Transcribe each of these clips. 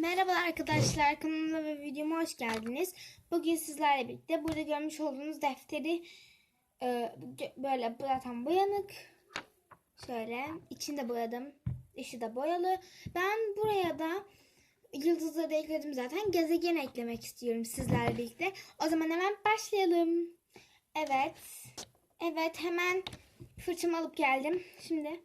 Merhaba arkadaşlar kanalıma ve videoma hoş geldiniz. Bugün sizlerle birlikte burada görmüş olduğunuz defteri e, böyle zaten boyanık. Şöyle içinde boyadım. Dışı da boyalı. Ben buraya da yıldızları ekledim zaten. Gezegen eklemek istiyorum sizlerle birlikte. O zaman hemen başlayalım. Evet. Evet hemen fırçamı alıp geldim. Şimdi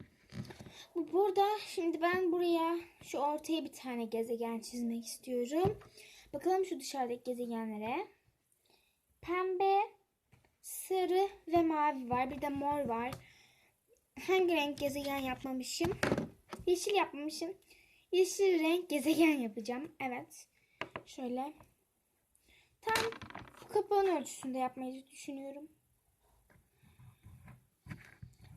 Burada şimdi ben buraya şu ortaya bir tane gezegen çizmek istiyorum. Bakalım şu dışarıdaki gezegenlere. Pembe, sarı ve mavi var. Bir de mor var. Hangi renk gezegen yapmamışım? Yeşil yapmamışım. Yeşil renk gezegen yapacağım. Evet. Şöyle. Tam kapağın ölçüsünde yapmayı düşünüyorum.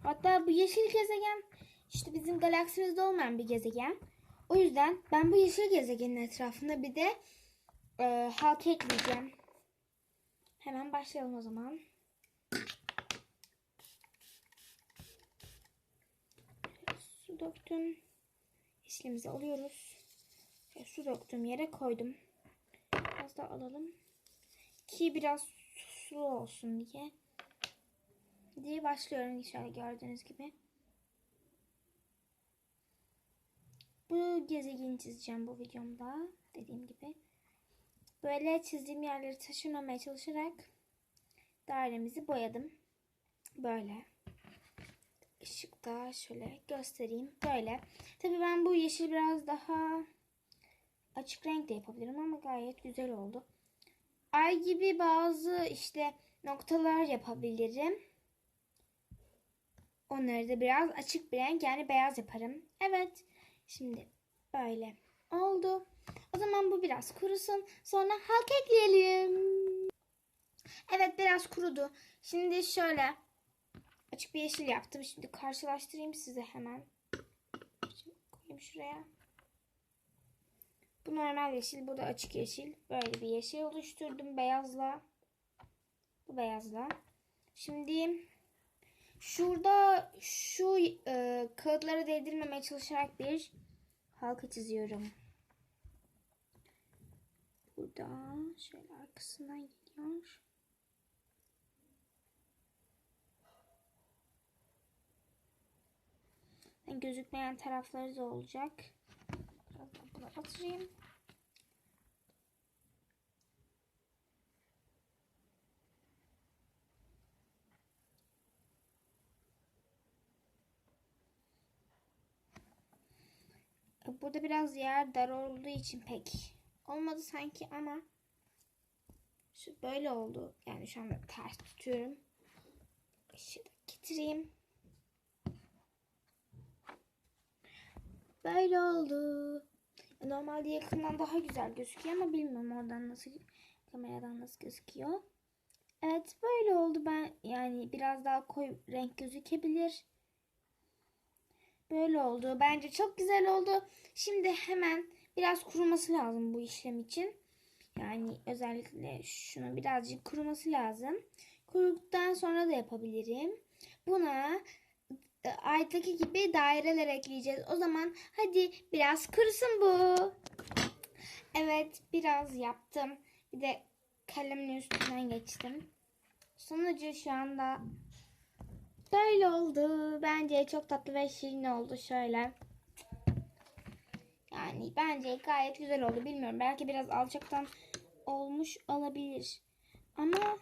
Hatta bu yeşil gezegen işte bizim galaksimizde olmayan bir gezegen. O yüzden ben bu yeşil gezegenin etrafında bir de e, halka ekleyeceğim. Hemen başlayalım o zaman. Su döktüm. Yeşilimizi alıyoruz. Ve su döktüğüm yere koydum. Biraz da alalım. Ki biraz sulu olsun diye. Diye başlıyorum şöyle gördüğünüz gibi. Bu gezegeni çizeceğim bu videomda. Dediğim gibi. Böyle çizdiğim yerleri taşırmamaya çalışarak dairemizi boyadım. Böyle. Işıkta şöyle göstereyim. Böyle. Tabii ben bu yeşil biraz daha açık renk de yapabilirim ama gayet güzel oldu. Ay gibi bazı işte noktalar yapabilirim. Onları da biraz açık bir renk yani beyaz yaparım. Evet. Şimdi böyle oldu. O zaman bu biraz kurusun. Sonra halka ekleyelim. Evet biraz kurudu. Şimdi şöyle açık bir yeşil yaptım. Şimdi karşılaştırayım size hemen. Şimdi koyayım şuraya. Bu normal yeşil. Bu da açık yeşil. Böyle bir yeşil oluşturdum beyazla. Bu beyazla. Şimdi Şurada şu e, kağıtlara değdirmemeye çalışarak bir halka çiziyorum. Burada şöyle arkasından geliyor. Yani gözükmeyen tarafları da olacak. Biraz da buna batırayım. Burada biraz yer dar olduğu için pek olmadı sanki ama şu böyle oldu. Yani şu anda ters tutuyorum. Da getireyim. Böyle oldu. Normalde yakından daha güzel gözüküyor ama bilmiyorum oradan nasıl kameradan nasıl gözüküyor. Evet böyle oldu ben yani biraz daha koyu renk gözükebilir. Böyle oldu. Bence çok güzel oldu. Şimdi hemen biraz kuruması lazım bu işlem için. Yani özellikle şunu birazcık kuruması lazım. Kuruduktan sonra da yapabilirim. Buna e, ayetteki gibi daireler ekleyeceğiz. O zaman hadi biraz kurusun bu. Evet biraz yaptım. Bir de kalemin üstünden geçtim. Sonucu şu anda Böyle oldu. Bence çok tatlı ve şirin oldu şöyle. Yani bence gayet güzel oldu. Bilmiyorum. Belki biraz alçaktan olmuş olabilir. Ama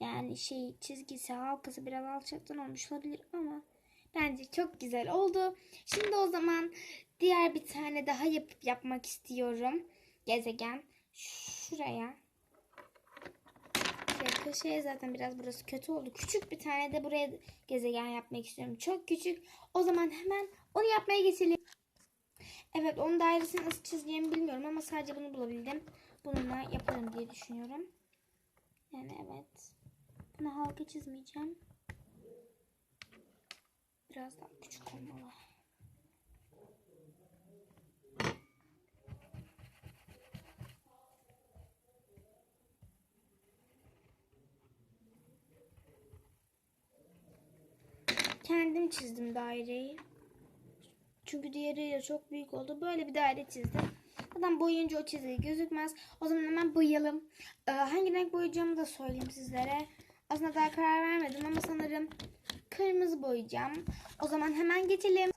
yani şey çizgisi halkası biraz alçaktan olmuş olabilir ama bence çok güzel oldu. Şimdi o zaman diğer bir tane daha yapıp yapmak istiyorum. Gezegen şuraya Köşeye zaten biraz burası kötü oldu. Küçük bir tane de buraya gezegen yapmak istiyorum. Çok küçük. O zaman hemen onu yapmaya geçelim. Evet onun dairesini nasıl çizeceğimi bilmiyorum ama sadece bunu bulabildim. Bununla yaparım diye düşünüyorum. Yani evet. Buna halka çizmeyeceğim. Biraz daha küçük olmalı. Kendim çizdim daireyi. Çünkü diğeri çok büyük oldu. Böyle bir daire çizdim. Zaten boyayınca o çizgi gözükmez. O zaman hemen boyayalım. Ee, hangi renk boyayacağımı da söyleyeyim sizlere. Aslında daha karar vermedim ama sanırım kırmızı boyayacağım. O zaman hemen geçelim.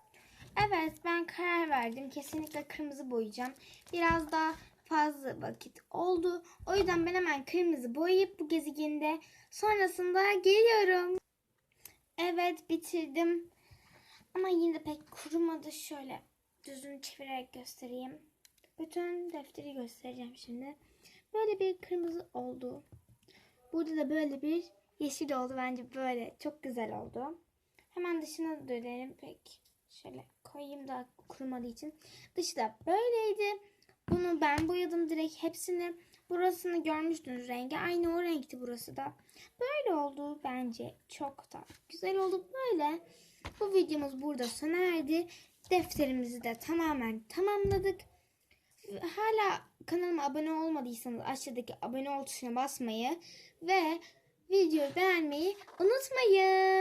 Evet ben karar verdim. Kesinlikle kırmızı boyayacağım. Biraz daha fazla vakit oldu. O yüzden ben hemen kırmızı boyayıp bu gezegende sonrasında geliyorum. Evet bitirdim. Ama yine de pek kurumadı. Şöyle düzünü çevirerek göstereyim. Bütün defteri göstereceğim şimdi. Böyle bir kırmızı oldu. Burada da böyle bir yeşil oldu. Bence böyle çok güzel oldu. Hemen dışına dönelim. Pek şöyle koyayım da kurumadığı için. Dışı da böyleydi. Bunu ben boyadım direkt hepsini. Burasını görmüştünüz rengi. Aynı o renkti burası da. Böyle oldu bence. Çok da güzel oldu böyle. Bu videomuz burada sona erdi. Defterimizi de tamamen tamamladık. Hala kanalıma abone olmadıysanız aşağıdaki abone ol tuşuna basmayı ve videoyu beğenmeyi unutmayın.